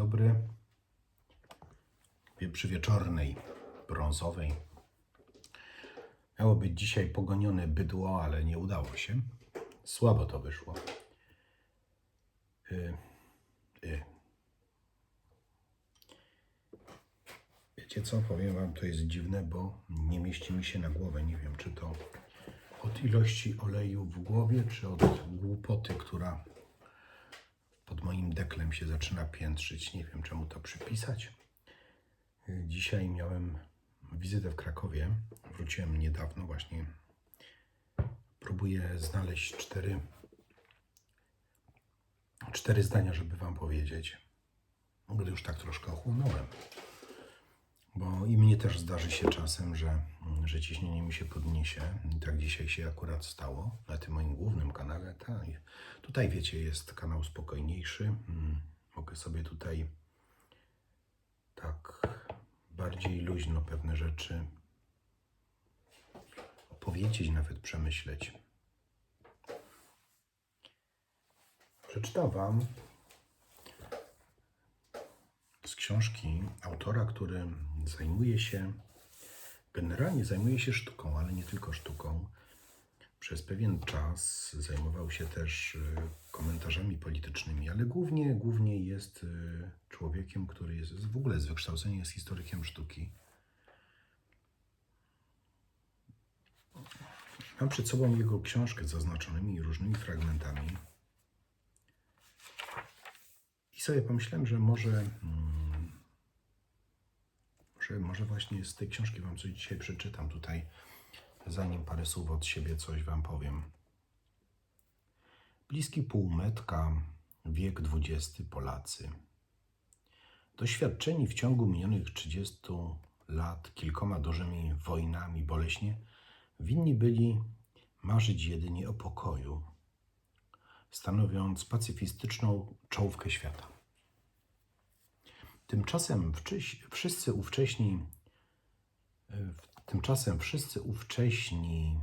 dobry. Przy wieczornej, brązowej. Miało być dzisiaj pogonione bydło, ale nie udało się. Słabo to wyszło. Y, y. Wiecie co, powiem wam, to jest dziwne, bo nie mieści mi się na głowę. Nie wiem, czy to od ilości oleju w głowie, czy od głupoty, która moim deklem się zaczyna piętrzyć. Nie wiem, czemu to przypisać. Dzisiaj miałem wizytę w Krakowie. Wróciłem niedawno właśnie. Próbuję znaleźć cztery, cztery zdania, żeby wam powiedzieć. Gdy już tak troszkę ochłonąłem. Bo i mnie też zdarzy się czasem, że, że ciśnienie mi się podniesie. I tak dzisiaj się akurat stało na tym moim głównym kanale. Tak. Tutaj wiecie, jest kanał spokojniejszy. Mm, Mogę sobie tutaj tak bardziej luźno pewne rzeczy opowiedzieć, nawet przemyśleć. Przeczytam Wam z książki autora, który zajmuje się, generalnie zajmuje się sztuką, ale nie tylko sztuką. Przez pewien czas zajmował się też y, komentarzami politycznymi, ale głównie, głównie jest y, człowiekiem, który jest w ogóle z wykształcenia jest historykiem sztuki. Mam przed sobą jego książkę z zaznaczonymi różnymi fragmentami. I sobie pomyślałem, że może, że może właśnie z tej książki Wam coś dzisiaj przeczytam tutaj, zanim parę słów od siebie coś Wam powiem. Bliski półmetka, wiek XX Polacy. Doświadczeni w ciągu minionych 30 lat kilkoma dużymi wojnami boleśnie, winni byli marzyć jedynie o pokoju, stanowiąc pacyfistyczną czołówkę świata. Tymczasem wszyscy ówcześni, e, tymczasem wszyscy ówcześni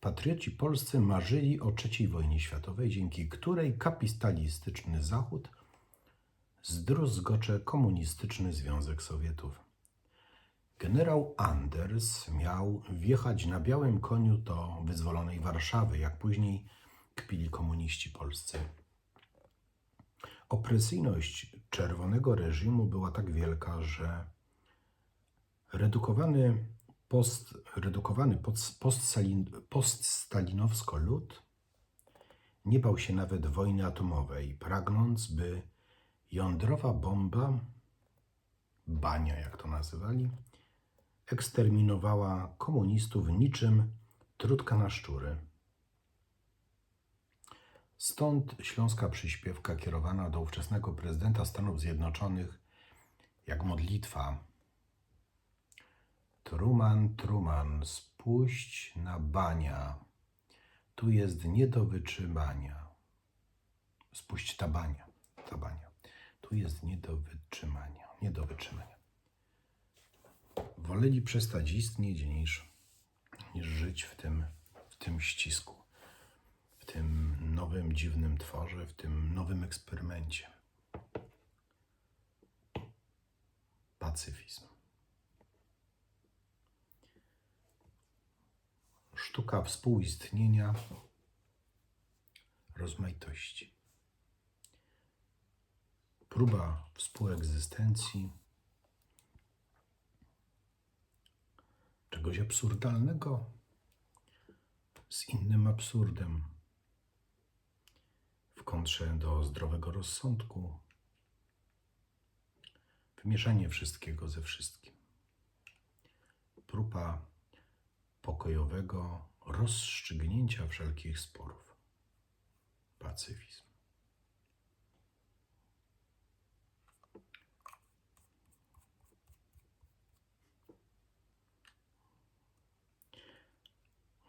patrioci polscy marzyli o III wojnie światowej, dzięki której kapitalistyczny Zachód zdruzgocze komunistyczny Związek Sowietów. Generał Anders miał wjechać na białym koniu do wyzwolonej Warszawy, jak później kpili komuniści polscy. Opresyjność czerwonego reżimu była tak wielka, że redukowany, post, redukowany post, poststalin, poststalinowsko lud nie bał się nawet wojny atomowej, pragnąc, by jądrowa bomba, bania jak to nazywali, eksterminowała komunistów niczym trudka na szczury. Stąd śląska przyśpiewka kierowana do ówczesnego prezydenta Stanów Zjednoczonych jak modlitwa. Truman, Truman, spuść na bania. Tu jest nie do wytrzymania. Spuść ta bania, ta bania. Tu jest nie do wytrzymania, nie do wytrzymania. Woleli przestać istnieć niż, niż żyć w tym, w tym ścisku w tym nowym, dziwnym tworze, w tym nowym eksperymencie. Pacyfizm. Sztuka współistnienia, rozmaitości. Próba współegzystencji czegoś absurdalnego z innym absurdem w kontrze do zdrowego rozsądku, wymieszanie wszystkiego ze wszystkim. Próba pokojowego rozstrzygnięcia wszelkich sporów. Pacyfizm.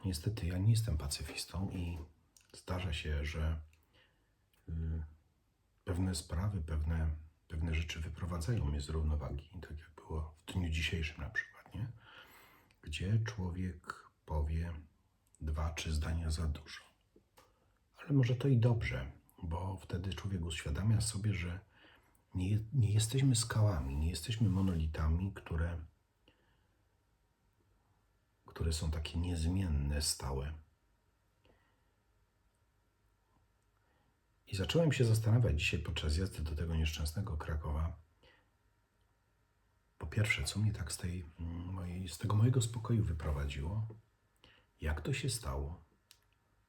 Niestety ja nie jestem pacyfistą i zdarza się, że pewne sprawy, pewne, pewne rzeczy wyprowadzają mnie z równowagi, tak jak było w dniu dzisiejszym na przykład, nie? gdzie człowiek powie dwa, trzy zdania za dużo. Ale może to i dobrze, bo wtedy człowiek uświadamia sobie, że Nie, nie jesteśmy skałami, nie jesteśmy monolitami, które, które są takie niezmienne, stałe. I zacząłem się zastanawiać dzisiaj podczas jazdy do tego nieszczęsnego Krakowa. Po pierwsze, co mnie tak z, tej, mm, mojej, z tego mojego spokoju wyprowadziło? Jak to się stało?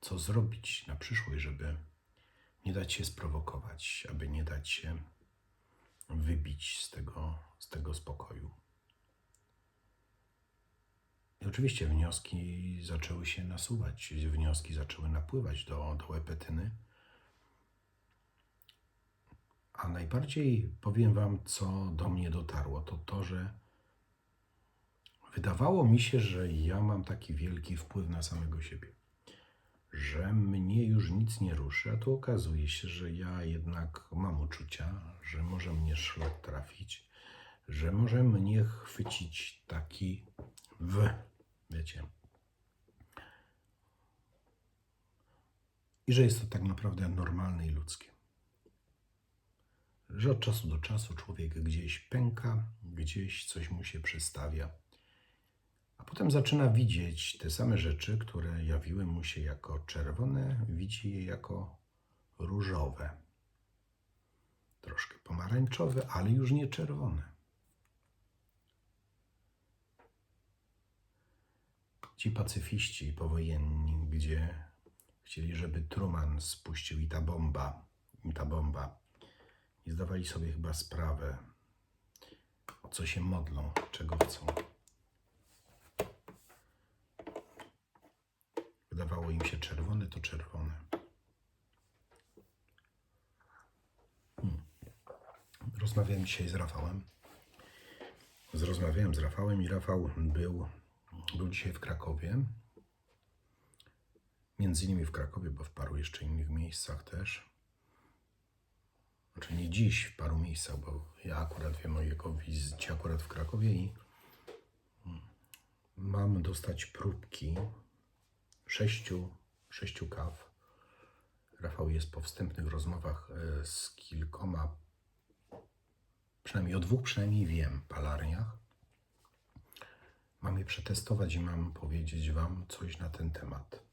Co zrobić na przyszłość, żeby nie dać się sprowokować, aby nie dać się wybić z tego, z tego spokoju? I oczywiście wnioski zaczęły się nasuwać, wnioski zaczęły napływać do, do łepetyny. A najbardziej powiem Wam, co do mnie dotarło, to to, że wydawało mi się, że ja mam taki wielki wpływ na samego siebie, że mnie już nic nie ruszy, a tu okazuje się, że ja jednak mam uczucia, że może mnie szlak trafić, że może mnie chwycić taki w, wiecie. I że jest to tak naprawdę normalne i ludzkie że od czasu do czasu człowiek gdzieś pęka, gdzieś coś mu się przestawia, a potem zaczyna widzieć te same rzeczy, które jawiły mu się jako czerwone, widzi je jako różowe, troszkę pomarańczowe, ale już nie czerwone. Ci pacyfiści powojenni, gdzie chcieli, żeby Truman spuścił i ta bomba, i ta bomba nie zdawali sobie chyba sprawę, o co się modlą, czego chcą. Wydawało im się czerwone to czerwone. Hmm. Rozmawiałem dzisiaj z Rafałem. Zrozmawiałem z Rafałem i Rafał był, był dzisiaj w Krakowie. Między innymi w Krakowie, bo w paru jeszcze innych miejscach też. Znaczy nie dziś w paru miejscach, bo ja akurat wiem o jego wizycie akurat w Krakowie i mm, mam dostać próbki sześciu, sześciu kaw. Rafał jest po wstępnych rozmowach e, z kilkoma, przynajmniej o dwóch przynajmniej wiem, palarniach. Mam je przetestować i mam powiedzieć Wam coś na ten temat.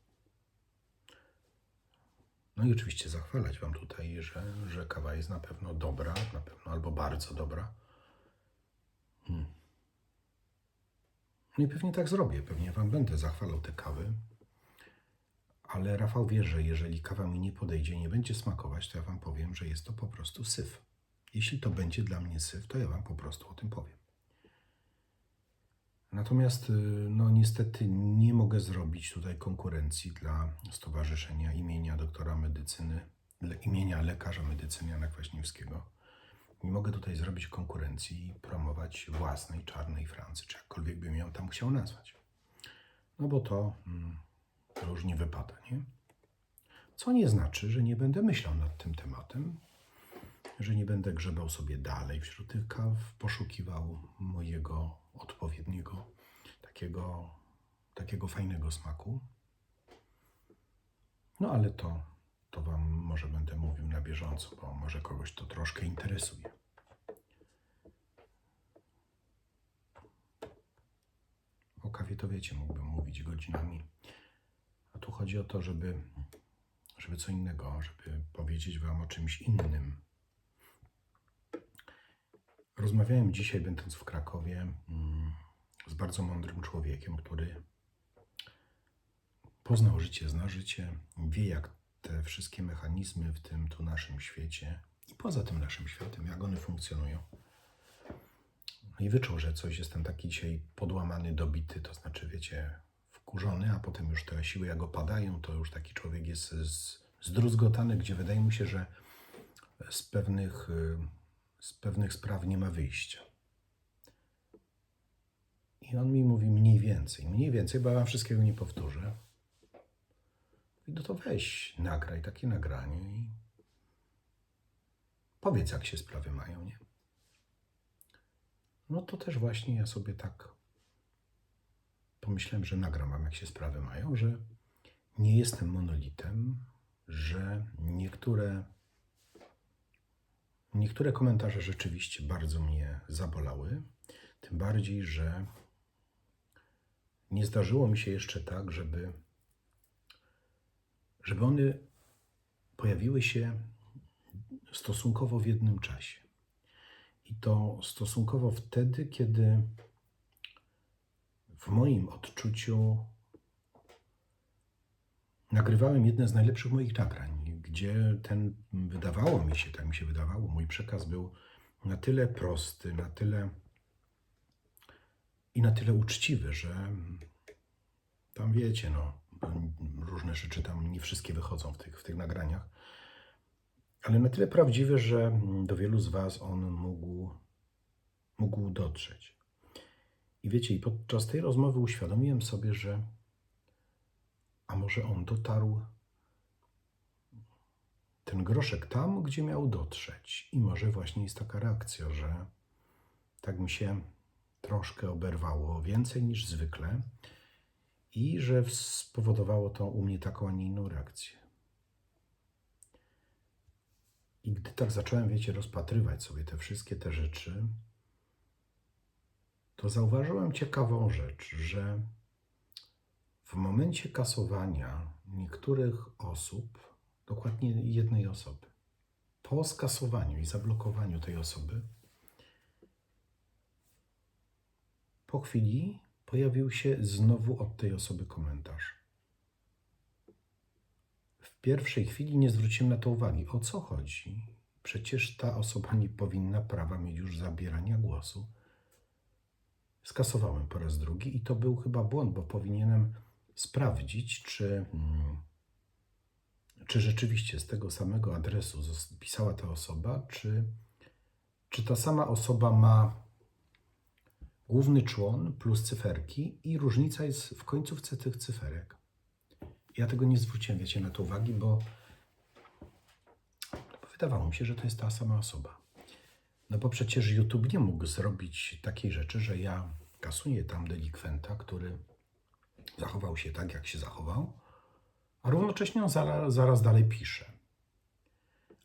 No i oczywiście zachwalać Wam tutaj, że, że kawa jest na pewno dobra, na pewno albo bardzo dobra. Hmm. No i pewnie tak zrobię, pewnie Wam będę zachwalał te kawy. Ale Rafał wie, że jeżeli kawa mi nie podejdzie, nie będzie smakować, to ja Wam powiem, że jest to po prostu syf. Jeśli to będzie dla mnie syf, to ja Wam po prostu o tym powiem. Natomiast, y, no niestety, nie mogę zrobić tutaj konkurencji dla Stowarzyszenia imienia doktora medycyny, imienia lekarza medycyny Jana Kwaśniewskiego. Nie mogę tutaj zrobić konkurencji i promować własnej czarnej Francji, czy jakkolwiek bym ją tam chciał nazwać. No bo to mm, różnie wypada, nie? Co nie znaczy, że nie będę myślał nad tym tematem, że nie będę grzebał sobie dalej wśród tych kaw, poszukiwał mojego odpowiedniego, takiego, takiego fajnego smaku. No ale to, to Wam może będę mówił na bieżąco, bo może kogoś to troszkę interesuje. O kawie to wiecie, mógłbym mówić godzinami. A tu chodzi o to, żeby, żeby co innego, żeby powiedzieć Wam o czymś innym. Rozmawiałem dzisiaj, będąc w Krakowie, mm, z bardzo mądrym człowiekiem, który poznał życie, zna życie, wie jak te wszystkie mechanizmy w tym tu naszym świecie i poza tym naszym światem, jak one funkcjonują. No I wyczuł, że coś jestem taki dzisiaj podłamany, dobity, to znaczy, wiecie, wkurzony, a potem już te siły jak opadają, to już taki człowiek jest zdruzgotany, gdzie wydaje mu się, że z pewnych, y, z pewnych spraw nie ma wyjścia. I on mi mówi mniej więcej, mniej więcej, bo ja wam wszystkiego nie powtórzę. I no to weź, nagraj takie nagranie i powiedz, jak się sprawy mają, nie? No to też właśnie ja sobie tak pomyślałem, że nagram wam, jak się sprawy mają, że nie jestem monolitem, że niektóre niektóre komentarze rzeczywiście bardzo mnie zabolały. Tym bardziej, że nie zdarzyło mi się jeszcze tak, żeby, żeby one pojawiły się stosunkowo w jednym czasie. I to stosunkowo wtedy, kiedy w moim odczuciu nagrywałem jedne z najlepszych moich nagrań, gdzie ten, wydawało mi się, tak mi się wydawało, mój przekaz był na tyle prosty, na tyle i na tyle uczciwy, że tam wiecie, no, różne rzeczy tam nie wszystkie wychodzą w tych, w tych nagraniach, ale na tyle prawdziwy, że do wielu z Was on mógł, mógł dotrzeć. I wiecie, i podczas tej rozmowy uświadomiłem sobie, że a może on dotarł ten groszek tam, gdzie miał dotrzeć. I może właśnie jest taka reakcja, że tak mi się troszkę oberwało, więcej niż zwykle, i że spowodowało to u mnie taką, a nie inną reakcję. I gdy tak zacząłem, wiecie, rozpatrywać sobie te wszystkie te rzeczy, to zauważyłem ciekawą rzecz, że w momencie kasowania niektórych osób, dokładnie jednej osoby, po skasowaniu i zablokowaniu tej osoby, po chwili pojawił się znowu od tej osoby komentarz. W pierwszej chwili nie zwróciłem na to uwagi. O co chodzi? Przecież ta osoba nie powinna prawa mieć już zabierania głosu. Skasowałem po raz drugi i to był chyba błąd, bo powinienem sprawdzić, czy, mm, czy rzeczywiście z tego samego adresu pisała ta osoba, czy, czy ta sama osoba ma główny człon plus cyferki i różnica jest w końcówce tych cyferek. Ja tego nie zwróciłem, wiecie, na to uwagi, bo wydawało mi się, że to jest ta sama osoba. No bo przecież YouTube nie mógł zrobić takiej rzeczy, że ja kasuję tam delikwenta, który zachował się tak, jak się zachował, a równocześnie on zaraz, zaraz dalej pisze.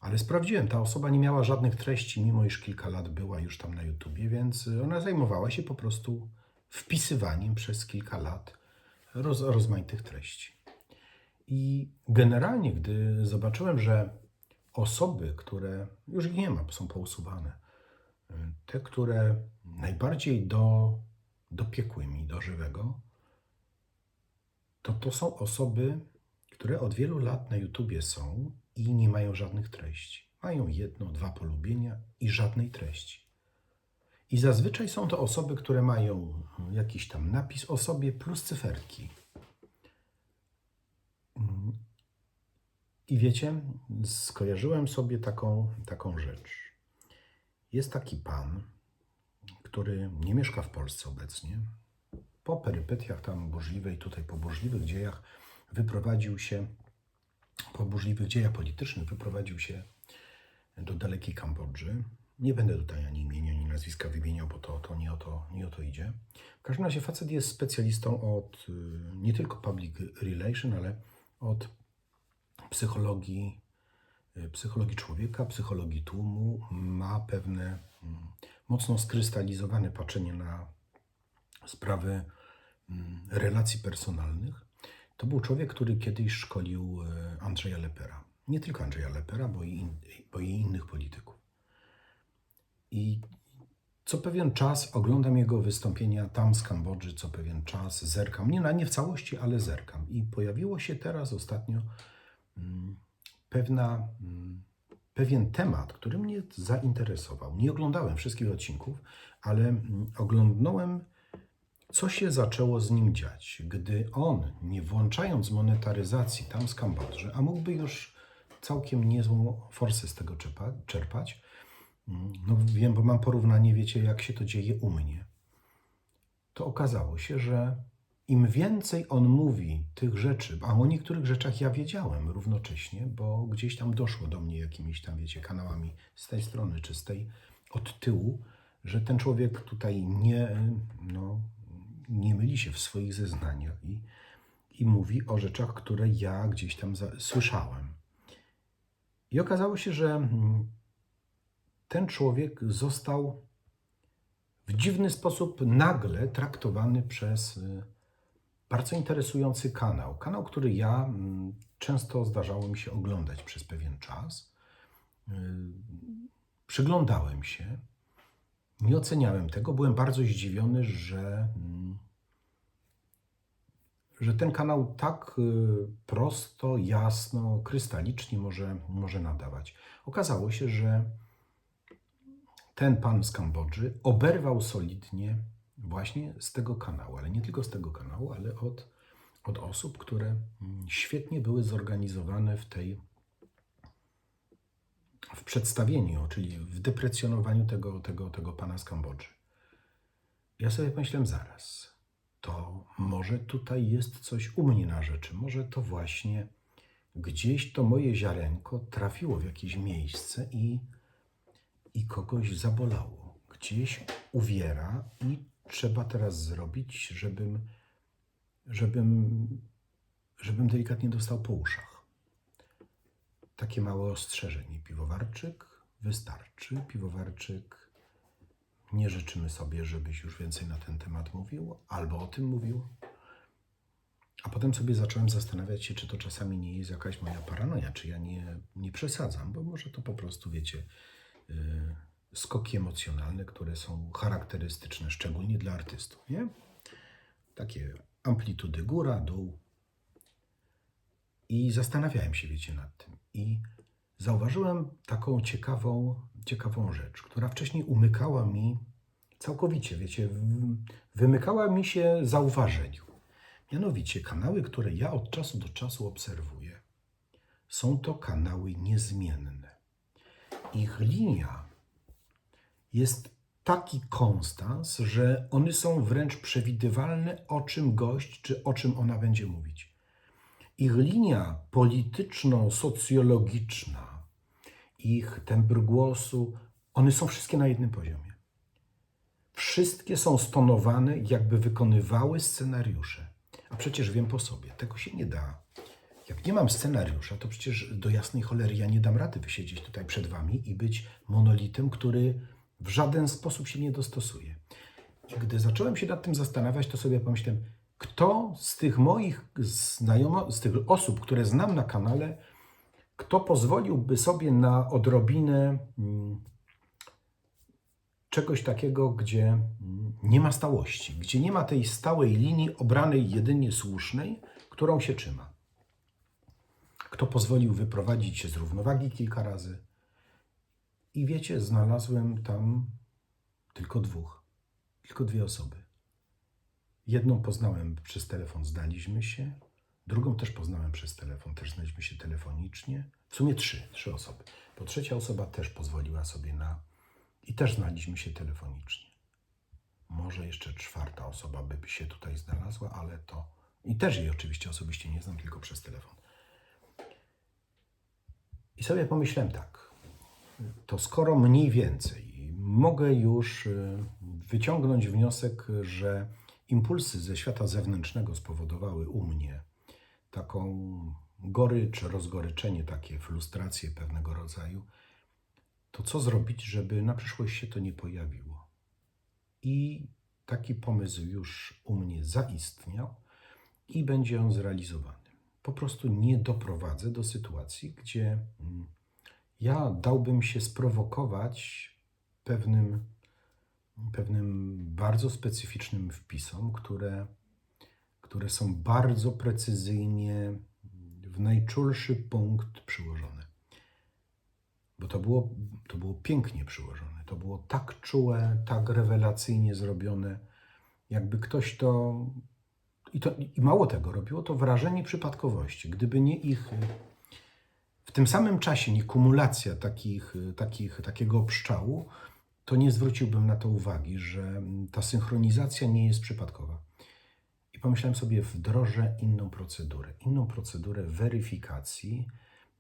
Ale sprawdziłem, ta osoba nie miała żadnych treści, mimo iż kilka lat była już tam na YouTubie, więc ona zajmowała się po prostu wpisywaniem przez kilka lat roz, rozmaitych treści. I generalnie, gdy zobaczyłem, że osoby, które już ich nie ma, są pousuwane, te, które najbardziej do, dopiekły mi do żywego, to to są osoby, które od wielu lat na YouTubie są i nie mają żadnych treści. Mają jedno, dwa polubienia i żadnej treści. I zazwyczaj są to osoby, które mają jakiś tam napis o sobie plus cyferki. Mm. I wiecie, skojarzyłem sobie taką, taką rzecz. Jest taki pan, który nie mieszka w Polsce obecnie. Po perypetiach tam burzliwej, tutaj po burzliwych dziejach, wyprowadził się, po burzliwych dziejach politycznych, wyprowadził się do dalekiej Kambodży. Nie będę tutaj ani imienia, ani nazwiska wymieniał, bo to, to, nie, o to nie o to idzie. W każdym razie facet jest specjalistą od y, nie tylko public relation, ale od psychologii, y, psychologii człowieka, psychologii tłumu. Ma pewne mm, mocno skrystalizowane patrzenie na sprawy mm, relacji personalnych. To był człowiek, który kiedyś szkolił e, Andrzeja Lepera. Nie tylko Andrzeja Lepera, bo i, in, bo i innych polityków. I co pewien czas oglądam jego wystąpienia tam z Kambodży, co pewien czas zerkam. Nie, na- nie w całości, ale zerkam. I pojawiło się teraz ostatnio mm, pewna, mm, pewien temat, który mnie zainteresował. Nie oglądałem wszystkich odcinków, ale mm, oglądnąłem, co się zaczęło z nim dziać, gdy on, nie włączając monetaryzacji tam z Kambodży, a mógłby już całkiem niezłą forsę z tego czerpa- czerpać, mm, no wiem, bo mam porównanie, wiecie, jak się to dzieje u mnie, to okazało się, że im więcej on mówi tych rzeczy, a o niektórych rzeczach ja wiedziałem równocześnie, bo gdzieś tam doszło do mnie jakimiś tam, wiecie, kanałami z tej strony czy z tej od tyłu, że ten człowiek tutaj nie, no, nie myli się w swoich zeznaniach i, i mówi o rzeczach, które ja gdzieś tam za, słyszałem. I okazało się, że mm, ten człowiek został w dziwny sposób nagle traktowany przez y, bardzo interesujący kanał. Kanał, który ja mm, często zdarzało mi się oglądać przez pewien czas. Y, Przyglądałem się, nie oceniałem tego, byłem bardzo zdziwiony, że, mm, że ten kanał tak y, prosto, jasno, krystalicznie może, może nadawać. Okazało się, że ten pan z Kambodży oberwał solidnie właśnie z tego kanału, ale nie tylko z tego kanału, ale od, od osób, które mm, świetnie były zorganizowane w tej w przedstawieniu, czyli w deprecjonowaniu tego, tego, tego pana z Kambodży. Ja sobie pomyślałem zaraz, to może tutaj jest coś u mnie na rzeczy, może to właśnie gdzieś to moje ziarenko trafiło w jakieś miejsce i, i kogoś zabolało. Gdzieś uwiera i trzeba teraz zrobić, żebym, żebym, żebym delikatnie dostał po uszach. Takie małe ostrzeżenie. Piwowarczyk wystarczy. Piwowarczyk nie życzymy sobie, żebyś już więcej na ten temat mówił, albo o tym mówił. A potem sobie zacząłem zastanawiać się, czy to czasami nie jest jakaś moja paranoja, czy ja nie, nie przesadzam, bo może to po prostu, wiecie, yy, skoki emocjonalne, które są charakterystyczne szczególnie dla artystów, nie? Takie amplitudy góra, dół. I zastanawiałem się, wiecie, nad tym. I zauważyłem taką ciekawą, ciekawą rzecz, która wcześniej umykała mi całkowicie, wiecie, wymykała mi się zauważeniu. Mianowicie kanały, które ja od czasu do czasu obserwuję, są to kanały niezmienne. Ich linia jest taki konstans, że one są wręcz przewidywalne, o czym gość czy o czym ona będzie mówić. Ich linia polityczno-socjologiczna, ich tembr głosu, one są wszystkie na jednym poziomie. Wszystkie są stonowane, jakby wykonywały scenariusze. A przecież wiem po sobie, tego się nie da. Jak nie mam scenariusza, to przecież do jasnej cholery ja nie dam rady wysiedzieć tutaj przed wami i być monolitem, który w żaden sposób się nie dostosuje. I gdy zacząłem się nad tym zastanawiać, to sobie pomyślałem, kto z tych moich znajomych, z tych osób, które znam na kanale, kto pozwoliłby sobie na odrobinę mm, czegoś takiego, gdzie mm, nie ma stałości, gdzie nie ma tej stałej linii obranej jedynie słusznej, którą się trzyma. Kto pozwolił wyprowadzić się z równowagi kilka razy. I wiecie, znalazłem tam tylko dwóch, tylko dwie osoby. Jedną poznałem przez telefon, znaliśmy się. Drugą też poznałem przez telefon, też znaliśmy się telefonicznie. W sumie trzy, trzy osoby. Bo trzecia osoba też pozwoliła sobie na. I też znaliśmy się telefonicznie. Może jeszcze czwarta osoba by się tutaj znalazła, ale to. I też jej oczywiście osobiście nie znam, tylko przez telefon. I sobie pomyślałem tak. To skoro mniej więcej mogę już y, wyciągnąć wniosek, że impulsy ze świata zewnętrznego spowodowały u mnie taką gorycz, rozgoryczenie, takie frustracje pewnego rodzaju, to co zrobić, żeby na przyszłość się to nie pojawiło? I taki pomysł już u mnie zaistniał i będzie on zrealizowany. Po prostu nie doprowadzę do sytuacji, gdzie mm, ja dałbym się sprowokować pewnym, pewnym bardzo specyficznym wpisom, które, które są bardzo precyzyjnie w najczulszy punkt przyłożone. Bo to było, to było pięknie przyłożone. To było tak czułe, tak rewelacyjnie zrobione, jakby ktoś to. I, to, I mało tego, robiło to wrażenie przypadkowości. Gdyby nie ich w tym samym czasie nie kumulacja takich, takich, takiego pszczału, to nie zwróciłbym na to uwagi, że ta synchronizacja nie jest przypadkowa. I pomyślałem sobie, wdrożę inną procedurę, inną procedurę weryfikacji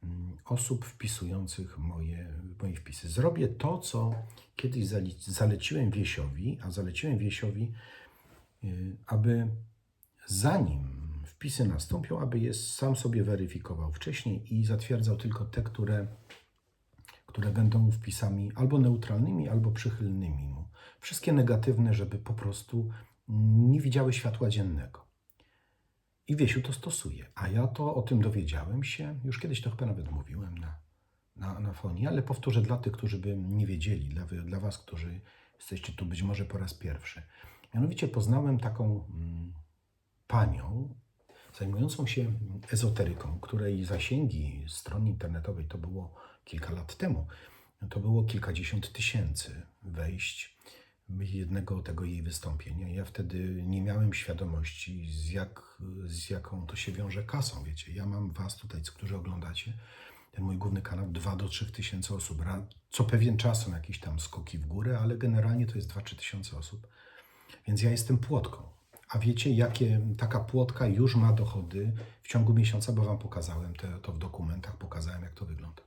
mm, osób wpisujących moje, moje wpisy. Zrobię to, co kiedyś zaleciłem Wiesiowi, a zaleciłem Wiesiowi, y, aby zanim wpisy nastąpią, aby je sam sobie weryfikował wcześniej i zatwierdzał tylko te, które, które będą wpisami albo neutralnymi, albo przychylnymi mu. Wszystkie negatywne, żeby po prostu nie widziały światła dziennego. I Wiesiu to stosuje. A ja to o tym dowiedziałem się, już kiedyś to chyba nawet mówiłem na, na, na fonii, ale powtórzę dla tych, którzy by nie wiedzieli, dla, dla Was, którzy jesteście tu być może po raz pierwszy. Mianowicie poznałem taką mm, panią zajmującą się ezoteryką, której zasięgi strony internetowej to było kilka lat temu. To było kilkadziesiąt tysięcy wejść jednego tego jej wystąpienia. Ja wtedy nie miałem świadomości, z, jak, z jaką to się wiąże kasą. Wiecie, ja mam Was tutaj, którzy oglądacie ten mój główny kanał, 2 do 3 tysięcy osób. Co pewien czas są jakieś tam skoki w górę, ale generalnie to jest 2-3 tysiące osób. Więc ja jestem płotką. A wiecie, jakie taka płotka już ma dochody w ciągu miesiąca, bo Wam pokazałem te, to w dokumentach, pokazałem, jak to wygląda.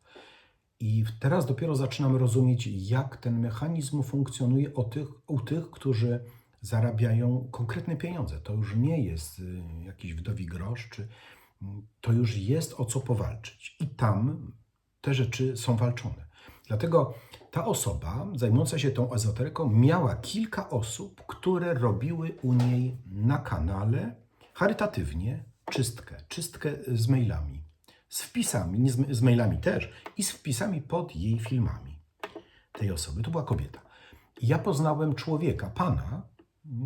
I teraz dopiero zaczynam rozumieć, jak ten mechanizm funkcjonuje u tych, u tych, którzy zarabiają konkretne pieniądze. To już nie jest y, jakiś wdowi grosz, czy mm, to już jest o co powalczyć. I tam te rzeczy są walczone. Dlatego ta osoba zajmująca się tą ezoteryką miała kilka osób, które robiły u niej na kanale charytatywnie czystkę, czystkę z mailami, z wpisami, nie z, z mailami też, i z wpisami pod jej filmami tej osoby. To była kobieta. I ja poznałem człowieka, pana,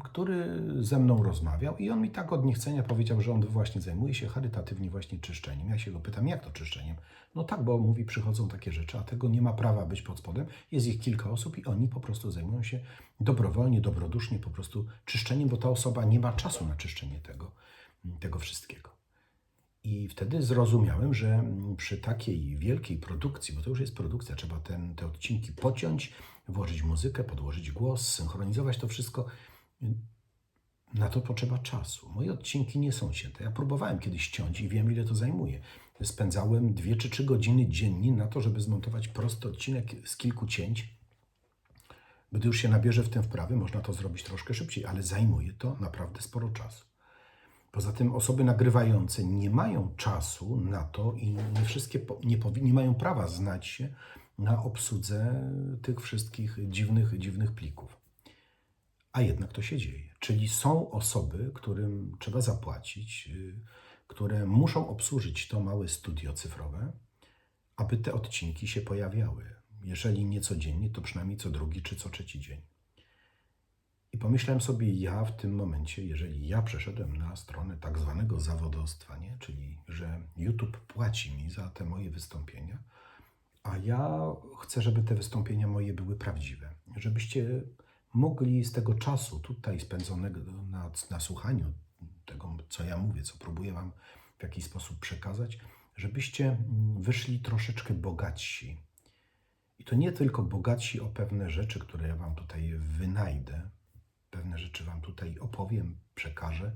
który ze mną rozmawiał i on mi tak od niechcenia powiedział, że on właśnie zajmuje się charytatywnie właśnie czyszczeniem. Ja się go pytam, jak to czyszczeniem? No tak, bo mówi, przychodzą takie rzeczy, a tego nie ma prawa być pod spodem. Jest ich kilka osób i oni po prostu zajmują się dobrowolnie, dobrodusznie po prostu czyszczeniem, bo ta osoba nie ma czasu na czyszczenie tego, tego wszystkiego. I wtedy zrozumiałem, że mm, przy takiej wielkiej produkcji, bo to już jest produkcja, trzeba ten, te odcinki pociąć, włożyć muzykę, podłożyć głos, synchronizować to wszystko. Na to potrzeba czasu. Moje odcinki nie są cięte. Ja próbowałem kiedyś ciąć i wiem, ile to zajmuje. Spędzałem dwie czy trzy godziny dziennie na to, żeby zmontować prosty odcinek z kilku cięć. Gdy już się nabierze w tym wprawy, można to zrobić troszkę szybciej, ale zajmuje to naprawdę sporo czasu. Poza tym osoby nagrywające nie mają czasu na to i nie wszystkie nie, nie mają prawa znać się na obsłudze tych wszystkich dziwnych, dziwnych plików. A jednak to się dzieje. Czyli są osoby, którym trzeba zapłacić, y, które muszą obsłużyć to małe studio cyfrowe, aby te odcinki się pojawiały. Jeżeli nie codziennie, to przynajmniej co drugi czy co trzeci dzień. I pomyślałem sobie, ja w tym momencie, jeżeli ja przeszedłem na stronę tak zwanego zawodowstwa, nie? czyli że YouTube płaci mi za te moje wystąpienia, a ja chcę, żeby te wystąpienia moje były prawdziwe, żebyście mogli z tego czasu tutaj spędzonego na, na słuchaniu tego, co ja mówię, co próbuję Wam w jakiś sposób przekazać, żebyście mm, wyszli troszeczkę bogatsi. I to nie tylko bogatsi o pewne rzeczy, które ja Wam tutaj wynajdę, pewne rzeczy Wam tutaj opowiem, przekażę,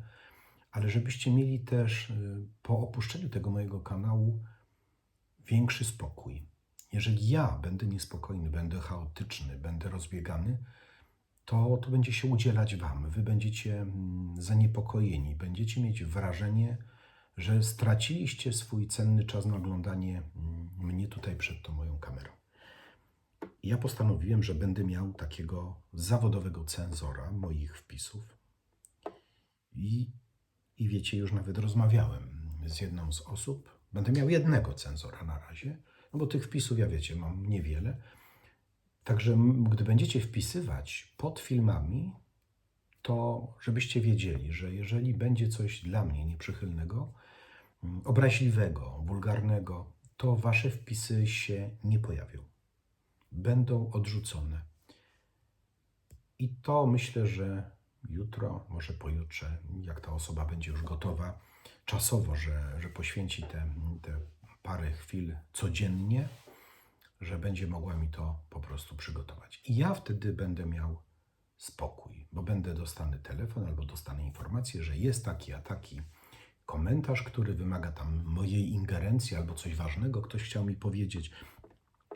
ale żebyście mieli też y, po opuszczeniu tego mojego kanału większy spokój. Jeżeli ja będę niespokojny, będę chaotyczny, będę rozbiegany, to, to będzie się udzielać Wam. Wy będziecie mm, zaniepokojeni, będziecie mieć wrażenie, że straciliście swój cenny czas na oglądanie mm, mnie tutaj przed tą moją kamerą. Ja postanowiłem, że będę miał takiego zawodowego cenzora moich wpisów. I, I wiecie, już nawet rozmawiałem z jedną z osób. Będę miał jednego cenzora na razie, no bo tych wpisów, ja wiecie, mam niewiele. Także gdy będziecie wpisywać pod filmami, to żebyście wiedzieli, że jeżeli będzie coś dla mnie nieprzychylnego, obraźliwego, wulgarnego, to wasze wpisy się nie pojawią. Będą odrzucone. I to myślę, że jutro, może pojutrze, jak ta osoba będzie już gotowa czasowo, że, że poświęci te, te parę chwil codziennie, że będzie mogła mi to po prostu przygotować. I ja wtedy będę miał spokój, bo będę dostany telefon albo dostanę informację, że jest taki a taki komentarz, który wymaga tam mojej ingerencji albo coś ważnego ktoś chciał mi powiedzieć,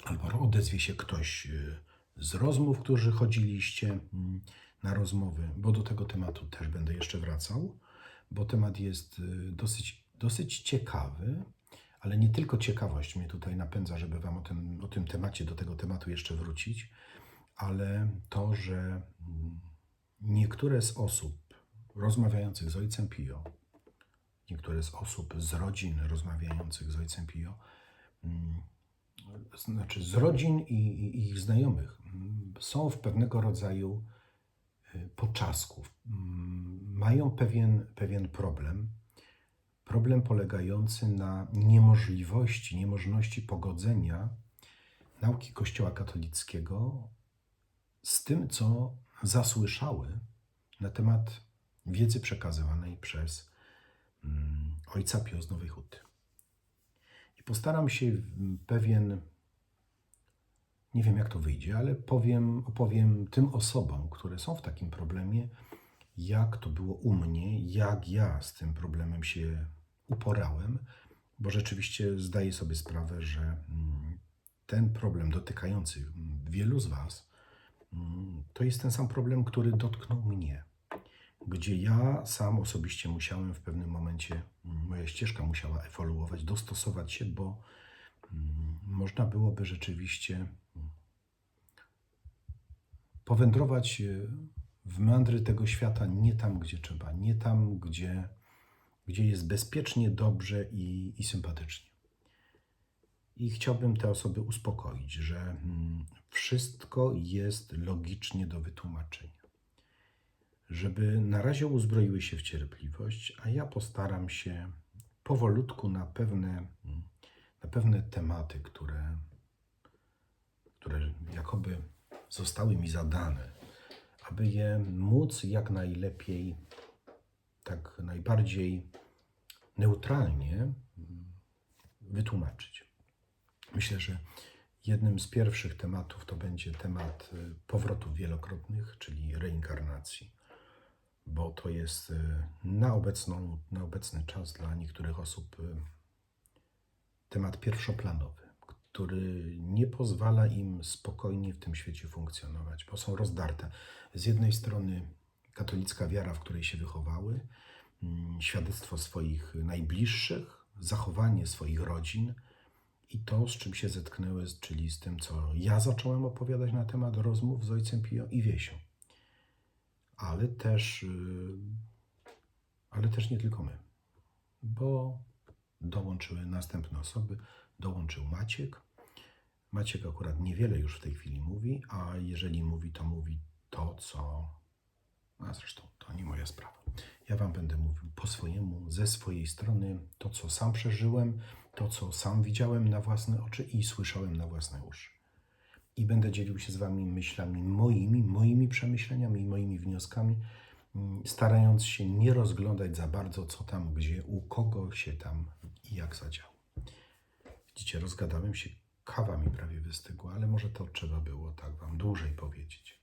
albo odezwie się ktoś y, z rozmów, którzy chodziliście mm, na rozmowy, bo do tego tematu też będę jeszcze wracał, bo temat jest y, dosyć, dosyć ciekawy, ale nie tylko ciekawość mnie tutaj napędza, żeby Wam o tym, o tym temacie, do tego tematu jeszcze wrócić, ale to, że mm, niektóre z osób rozmawiających z Ojcem Pio, niektóre z osób z rodzin rozmawiających z Ojcem Pio, mm, znaczy z rodzin i, i ich znajomych, są w pewnego rodzaju y, poczasku. Mm, Mają pewien, pewien problem. Problem polegający na niemożliwości, niemożności pogodzenia nauki Kościoła katolickiego z tym, co zasłyszały na temat wiedzy przekazywanej przez mm, ojca Pio z Nowej Huty. I postaram się pewien, nie wiem jak to wyjdzie, ale powiem, opowiem tym osobom, które są w takim problemie, jak to było u mnie, jak ja z tym problemem się uporałem, bo rzeczywiście zdaję sobie sprawę, że mm, ten problem dotykający mm, wielu z Was, mm, to jest ten sam problem, który dotknął mnie gdzie ja sam osobiście musiałem w pewnym momencie, moja ścieżka musiała ewoluować, dostosować się, bo mm, można byłoby rzeczywiście mm, powędrować e, w meandry tego świata nie tam, gdzie trzeba, nie tam, gdzie, gdzie jest bezpiecznie, dobrze i, i sympatycznie. I chciałbym te osoby uspokoić, że mm, wszystko jest logicznie do wytłumaczenia żeby na razie uzbroiły się w cierpliwość, a ja postaram się powolutku na pewne, na pewne tematy, które, które jakoby zostały mi zadane, aby je móc jak najlepiej, tak najbardziej neutralnie wytłumaczyć. Myślę, że jednym z pierwszych tematów to będzie temat powrotów wielokrotnych, czyli reinkarnacji bo to jest y, na, obecną, na obecny czas dla niektórych osób y, temat pierwszoplanowy, który nie pozwala im spokojnie w tym świecie funkcjonować, bo są rozdarte. Z jednej strony katolicka wiara, w której się wychowały, mm, świadectwo swoich najbliższych, zachowanie swoich rodzin i to, z czym się zetknęły, czyli z tym, co ja zacząłem opowiadać na temat rozmów z ojcem Pio i Wiesią ale też, y, ale też nie tylko my, bo dołączyły następne osoby, dołączył Maciek. Maciek akurat niewiele już w tej chwili mówi, a jeżeli mówi, to mówi to, co. A zresztą to nie moja sprawa. Ja Wam będę mówił po swojemu, ze swojej strony, to, co sam przeżyłem, to, co sam widziałem na własne oczy i słyszałem na własne uszy i będę dzielił się z Wami myślami moimi, moimi przemyśleniami moimi wnioskami, mm, starając się nie rozglądać za bardzo, co tam, gdzie, u kogo się tam i jak zadziało. Widzicie, rozgadałem się, kawa mi prawie wystygła, ale może to trzeba było tak Wam dłużej powiedzieć.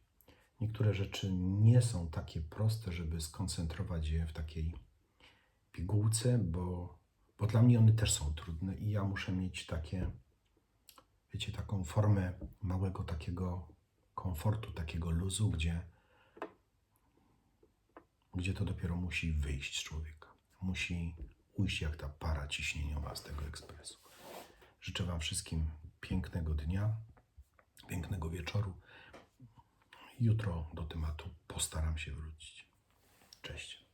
Niektóre rzeczy nie są takie proste, żeby skoncentrować je w takiej pigułce, bo, bo dla mnie one też są trudne i ja muszę mieć takie wiecie, taką formę małego takiego komfortu, takiego luzu, gdzie, gdzie to dopiero musi wyjść z człowieka. Musi ujść jak ta para ciśnieniowa z tego ekspresu. Życzę Wam wszystkim pięknego dnia, pięknego wieczoru. Jutro do tematu postaram się wrócić. Cześć.